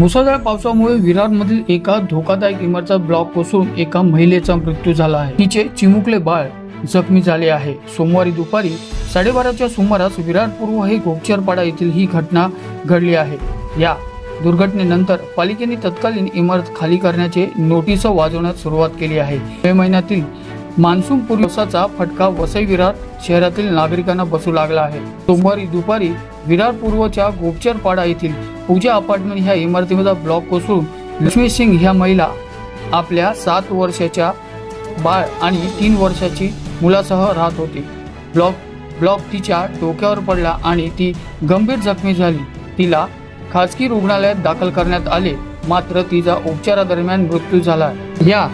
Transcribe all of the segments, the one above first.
मुसळधार पावसामुळे विरारमधील एका धोकादायक इमारतीचा ब्लॉक कोसळून एका महिलेचा मृत्यू झाला आहे. तिचे चिमुकले बाळ जखमी झाले आहे. सोमवारी दुपारी साडेबाराच्या सुमारास विरार पूर्व हे गोपचरपाडा येथील ही घटना घडली आहे. या दुर्घटनेनंतर पालिकेने तत्कालीन इमारत खाली करण्याचे नोटीस वाजवण्यास सुरुवात केली आहे. मे महिन्यातील मान्सून पूर्व पावसाचा फटका वसई विरार शहरातील नागरिकांना बसू लागला आहे. सोमवारी दुपारी विरार पूर्वच्या गोपचरपाडा येथील पूजा अपार्टमेंट ह्या इमारतीमध्ये ब्लॉक कोसळून लक्ष्मी सिंग ह्या महिला आपल्या सात वर्षाच्या बाळ आणि तीन वर्षाची मुलासह राहत होती. ब्लॉक ब्लॉक तिच्या डोक्यावर पडला आणि ती गंभीर जखमी झाली. तिला खासगी रुग्णालयात दाखल करण्यात आले मात्र तिचा उपचारादरम्यान मृत्यू झाला. या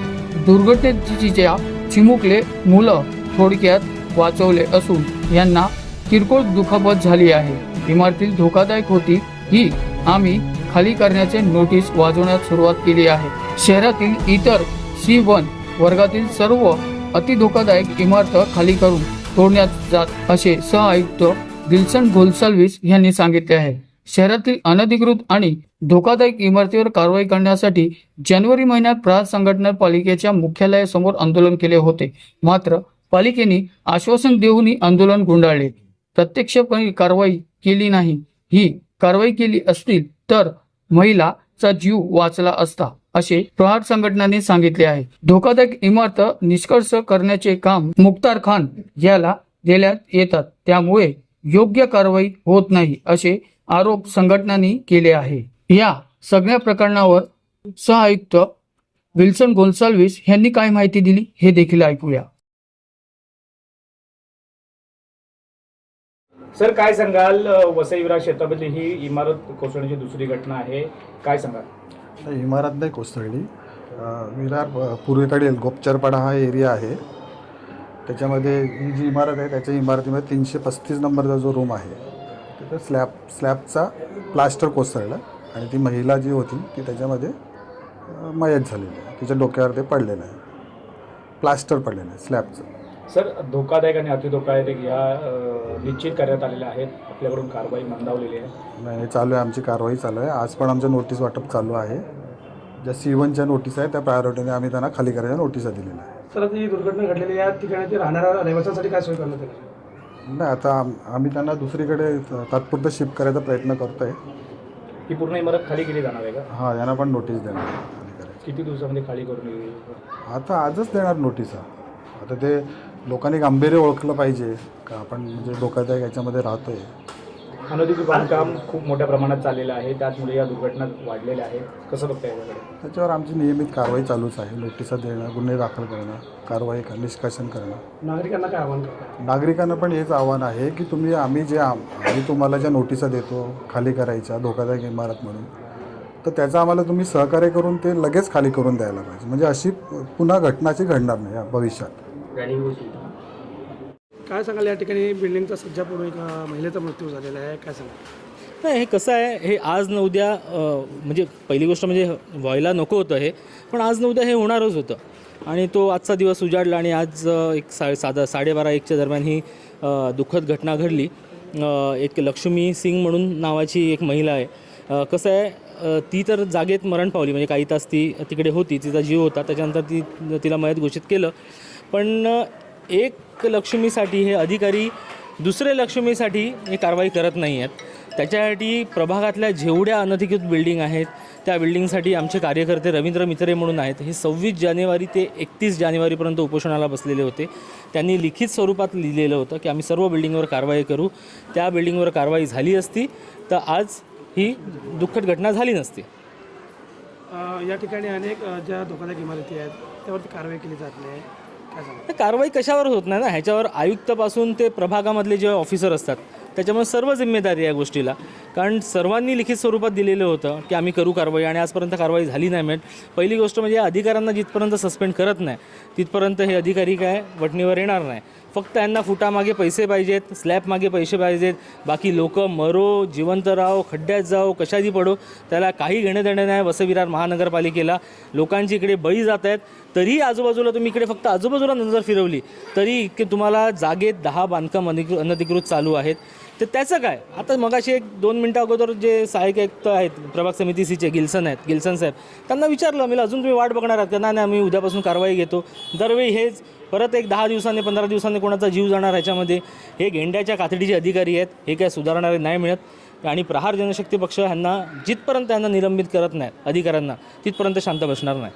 दुर्घटनेत तिच्या चिमुकले मुलं थोडक्यात वाचवले असून यांना किरकोळ दुखापत झाली आहे. इमारतील धोकादायक होती ही आम्ही खाली करण्याचे नोटीस वाजवण्यास सुरुवात केली आहे. शहरातील इतर सी वन वर्गातील सर्व अतिधोकादायक इमारत खाली करून तोडण्यात जात असे सह आयुक्त दिलसन घोलसलवीस यांनी सांगितले आहे. शहरातील अनधिकृत आणि धोकादायक इमारतीवर कारवाई करण्यासाठी जानेवारी महिन्यात प्रहार संघटना पालिकेच्या मुख्यालयासमोर आंदोलन केले होते. मात्र पालिकेने आश्वासन देऊनही आंदोलन गुंडाळले. प्रत्यक्षपणे कारवाई केली नाही. ही कारवाई केली असतील तर महिलाचा जीव वाचला असता असे प्रहार संघटनाने सांगितले आहे. धोकादायक इमारत निष्कर्ष करण्याचे काम मुख्तार खान याला देण्यात येतात. त्यामुळे योग्य कारवाई होत नाही असे आरोप संघटनांनी केले आहे. या सगळ्या प्रकरणावर सहआयुक्त विल्सन गोन्साल्विस यांनी काय माहिती दिली हे देखील ऐकूया. सर काय सांगाल? अ, वसई विरार क्षेत्रामधली ही इमारत कोसळण्याची दुसरी घटना आहे. काय सांगाल? नाही, इमारत नाही कोसळली. विरार पूर्वेकडील गोपचरपाडा हा एरिया आहे. त्याच्यामध्ये ही जी इमारत आहे त्याच्या इमारतीमध्ये तीनशे पस्तीस नंबरचा जो रूम आहे तिथं स्लॅब स्लॅबचा प्लास्टर कोसळला आणि ती महिला जी होती ती त्याच्यामध्ये मयत झालेली आहे. तिच्या डोक्यावर ते पडलेलं आहे. प्लास्टर पडलेलं आहे स्लॅबचं सर धोकादायक आणि अतिधोकादायक या निश्चित करण्यात आलेल्या आहेत. आपल्याकडून कारवाई मंदावलेली आहे. नाही हे चालू आहे. आमची कारवाई चालू आहे. आज पण आमचं नोटीस वाटप चालू आहे. ज्या सी वनच्या नोटीस आहे त्या प्रायोरिटीने आम्ही त्यांना खाली करायच्या नोटिसा दिलेल्या आहे सर आता ही दुर्घटना घडलेली आहे. या ठिकाणी ते राहणाऱ्या रहिवाशांसाठी काय सोय करण्यात आली नाही आता आम- आम्ही त्यांना दुसरीकडे तात्पुरतं शिफ्ट करायचा प्रयत्न करतो आहे ही पूर्ण इमारत खाली केली जाणार आहे का? हां यांना पण नोटीस देणार आहे. खाली करायची. किती दिवसामध्ये खाली करून येईल? आता आजच देणार नोटिसा आता ते लोकांनी गांभीर्य ओळखलं पाहिजे. का आपण म्हणजे धोकादायक याच्यामध्ये राहतो आहे अनधिकृत बांधकाम खूप मोठ्या प्रमाणात चाललेलं आहे. त्याचमुळे या दुर्घटना वाढलेल्या आहेत. कसं बघता याच्याकडे? त्याच्यावर आमची नियमित कारवाई चालूच आहे. नोटिसा देणं गुन्हे दाखल करणं कारवाई कर निष्कासन करणं. नागरिकांना काय आवाहन करतात नागरिकांना पण हेच आव्हान आहे की तुम्ही आम्ही जे आम आम्ही तुम्हाला ज्या नोटिसा देतो खाली करायच्या धोकादायक इमारत म्हणून तर त्याचं आम्हाला तुम्ही सहकार्य करून ते लगेच खाली करून द्यायला पाहिजे. म्हणजे अशी पुन्हा घटनाची घडणार नाही या भविष्यात. काय सांगाल या ठिकाणी? बिल्डिंगचा सज्जापूर्व एक महिलेचा मृत्यू झालेला आहे. काय सांगाल? नाही हे कसं आहे हे आज न उद्या म्हणजे पहिली गोष्ट म्हणजे व्हायला नको होतं हे पण आज न उद्या हे होणारच होतं. आणि तो आजचा दिवस उजाडला आणि आज एक सा साधा साडेबारा एकच्या दरम्यान ही दुःखद घटना घडली. एक लक्ष्मी सिंग म्हणून नावाची एक महिला आहे. कसं आहे ती तर जागेत मरण पावली म्हणजे काही तास ती तिकडे होती तिचा जीव होता त्याच्यानंतर ती तिला मयत घोषित केलं. पण एक लक्ष्मीसाठी हे अधिकारी दुसरे लक्ष्मीसाठी हे कारवाई करत नाही आहेत. त्याच्यासाठी प्रभागातल्या जेवढ्या अनधिकृत बिल्डिंग आहेत त्या बिल्डिंगसाठी आमचे कार्यकर्ते रवींद्र मित्रे म्हणून आहेत. हे सव्वीस जानेवारी ते एकतीस जानेवारीपर्यंत उपोषणाला बसलेले होते. त्यांनी लिखित स्वरूपात लिहिलेलं होतं की आम्ही सर्व बिल्डिंगवर कारवाई करू. त्या बिल्डिंगवर कारवाई झाली असती तर आज ही दुःखद घटना झाली नसती. या ठिकाणी अनेक ज्या धोकादायक इमारती आहेत त्यावरती कारवाई केली जात नाही. कारवाई कशावर होत नाही ना? ह्याच्यावर आयुक्तपासून ते प्रभागामधले जे ऑफिसर असतात त्याच्यामुळे सर्व जिम्मेदारी या गोष्टीला. कारण सर्वांनी लिखित स्वरूपात दिलेलं होतं की आम्ही करू कारवाई आणि आजपर्यंत कारवाई झाली नाही मिळत पहिली गोष्ट म्हणजे अधिकाऱ्यांना जिथपर्यंत सस्पेंड करत नाही तिथपर्यंत हे अधिकारी काय? वटणीवर येणार नाही. फक्त यांना फुटामागे पैसे पाहिजेत स्लॅबमागे पैसे पाहिजेत. बाकी लोक मरो जिवंत राहो खड्ड्यात जाओ कशाची पडो त्याला काही घेणं देणं नाही वसविरार महानगरपालिकेला. लोकांची इकडे बळी जात आहेत. तरीही आजूबाजूला तुम्ही इकडे फक्त आजूबाजूला नजर फिरवली तरी इतके तुम्हाला जागेत दहा बांधकाम अनधिकृत चालू आहेत. तर त्याचं काय? आता मगाशी एक दोन मिनटं अगोदर जे सहाय्यक आयुक्त आहेत प्रभाग समिती सीचे गिल्सन आहेत गिल्सन साहेब त्यांना विचारलं मी अजून तुम्ही वाट बघणार आहात का? नाही नाही आम्ही उद्यापासून कारवाई घेतो. दरवेळी हेच परत एक दहा दिवसांनी पंधरा दिवसांनी कोणाचा जीव जाणार ह्याच्यामध्ये हे गेंड्याच्या कातडीचे अधिकारी आहेत हे काय सुधारणारे नाही मिळत. आणि प्रहार जनशक्ती पक्ष ह्यांना जिथपर्यंत त्यांना निलंबित करत नाही अधिकाऱ्यांना तिथपर्यंत शांत बसणार नाही.